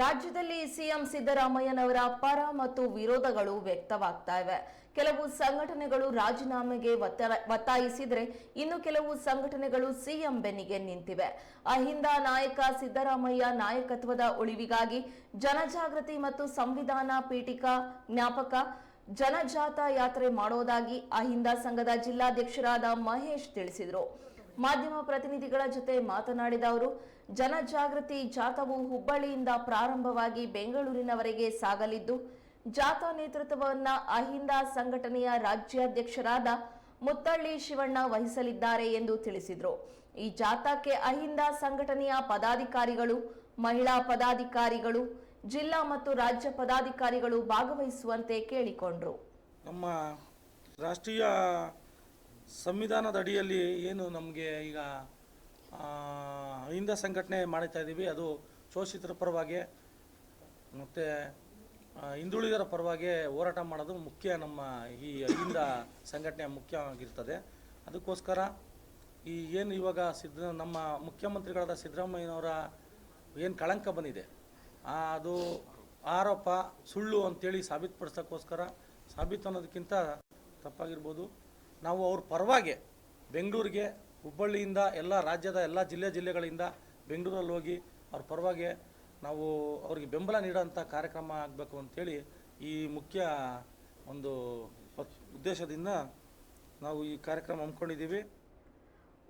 ರಾಜ್ಯದಲ್ಲಿ ಸಿಎಂ ಸಿದ್ದರಾಮಯ್ಯನವರ ಪರ ಮತ್ತು ವಿರೋಧಗಳು ವ್ಯಕ್ತವಾಗ್ತಾ ಇವೆ. ಕೆಲವು ಸಂಘಟನೆಗಳು ರಾಜೀನಾಮೆಗೆ ಒತ್ತಾಯಿಸಿದರೆ ಇನ್ನು ಕೆಲವು ಸಂಘಟನೆಗಳು ಸಿಎಂ ಬೆನ್ನಿಗೆ ನಿಂತಿವೆ. ಅಹಿಂದ ನಾಯಕ ಸಿದ್ದರಾಮಯ್ಯ ನಾಯಕತ್ವದ ಉಳಿವಿಗಾಗಿ ಜನಜಾಗೃತಿ ಮತ್ತು ಸಂವಿಧಾನ ಪೀಠಿಕಾ ಜ್ಞಾಪಕ, ಜನಜಾತ ಯಾತ್ರೆ ಮಾಡೋದಾಗಿ ಅಹಿಂದ ಸಂಘದ ಜಿಲ್ಲಾಧ್ಯಕ್ಷರಾದ ಮಹೇಶ್ ತಿಳಿಸಿದರು. ಮಾಧ್ಯಮ ಪ್ರತಿನಿಧಿಗಳ ಜೊತೆ ಮಾತನಾಡಿದ ಅವರು, ಜನಜಾಗೃತಿ ಜಾಥಾವು ಹುಬ್ಬಳ್ಳಿಯಿಂದ ಪ್ರಾರಂಭವಾಗಿ ಬೆಂಗಳೂರಿನವರೆಗೆ ಸಾಗಲಿದ್ದು, ಜಾಥಾ ನೇತೃತ್ವವನ್ನ ಅಹಿಂದ ಸಂಘಟನೆಯ ರಾಜ್ಯಾಧ್ಯಕ್ಷರಾದ ಮುತ್ತಳ್ಳಿ ಶಿವಣ್ಣ ವಹಿಸಲಿದ್ದಾರೆ ಎಂದು ತಿಳಿಸಿದರು. ಈ ಜಾಥಾಕ್ಕೆ ಅಹಿಂದ ಸಂಘಟನೆಯ ಪದಾಧಿಕಾರಿಗಳು, ಮಹಿಳಾ ಪದಾಧಿಕಾರಿಗಳು, ಜಿಲ್ಲಾ ಮತ್ತು ರಾಜ್ಯ ಪದಾಧಿಕಾರಿಗಳು ಭಾಗವಹಿಸುವಂತೆ ಕೇಳಿಕೊಂಡರು. ನಮ್ಮ ರಾಷ್ಟ್ರೀಯ ಸಂವಿಧಾನದ ಅಡಿಯಲ್ಲಿ ಏನು ನಮಗೆ ಈಗ ಹಿಂದ ಸಂಘಟನೆ ಮಾಡ್ತಾ ಇದ್ದೀವಿ ಅದು ಶೋಷಿತರ ಪರವಾಗಿ, ಮತ್ತು ಹಿಂದುಳಿದರ ಪರವಾಗಿ ಹೋರಾಟ ಮಾಡೋದು ಮುಖ್ಯ ನಮ್ಮ ಈ ಅಹಿಂದ ಸಂಘಟನೆ ಮುಖ್ಯವಾಗಿರ್ತದೆ. ಅದಕ್ಕೋಸ್ಕರ ಈ ಏನು ಇವಾಗ ಸಿದ್ದ, ನಮ್ಮ ಮುಖ್ಯಮಂತ್ರಿಗಳಾದ ಸಿದ್ದರಾಮಯ್ಯನವರ ಏನು ಕಳಂಕ ಬಂದಿದೆ ಅದು ಆರೋಪ ಸುಳ್ಳು ಅಂತೇಳಿ ಸಾಬೀತುಪಡಿಸೋಕ್ಕೋಸ್ಕರ ಸಾಬೀತು ಅನ್ನೋದಕ್ಕಿಂತ ತಪ್ಪಾಗಿರ್ಬೋದು. ನಾವು ಅವ್ರ ಪರವಾಗಿ ಬೆಂಗಳೂರಿಗೆ, ಹುಬ್ಬಳ್ಳಿಯಿಂದ ಎಲ್ಲ ರಾಜ್ಯದ ಎಲ್ಲ ಜಿಲ್ಲೆ ಜಿಲ್ಲೆಗಳಿಂದ ಬೆಂಗಳೂರಲ್ಲಿ ಹೋಗಿ ಅವ್ರ ಪರವಾಗಿ ನಾವು ಅವ್ರಿಗೆ ಬೆಂಬಲ ನೀಡೋಂಥ ಕಾರ್ಯಕ್ರಮ ಆಗಬೇಕು ಅಂಥೇಳಿ ಈ ಮುಖ್ಯ ಒಂದು ಉದ್ದೇಶದಿಂದ ನಾವು ಈ ಕಾರ್ಯಕ್ರಮ ಹಮ್ಮಿಕೊಂಡಿದ್ದೀವಿ.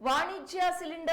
ವಾಣಿಜ್ಯ ಸಿಲಿಂಡರ್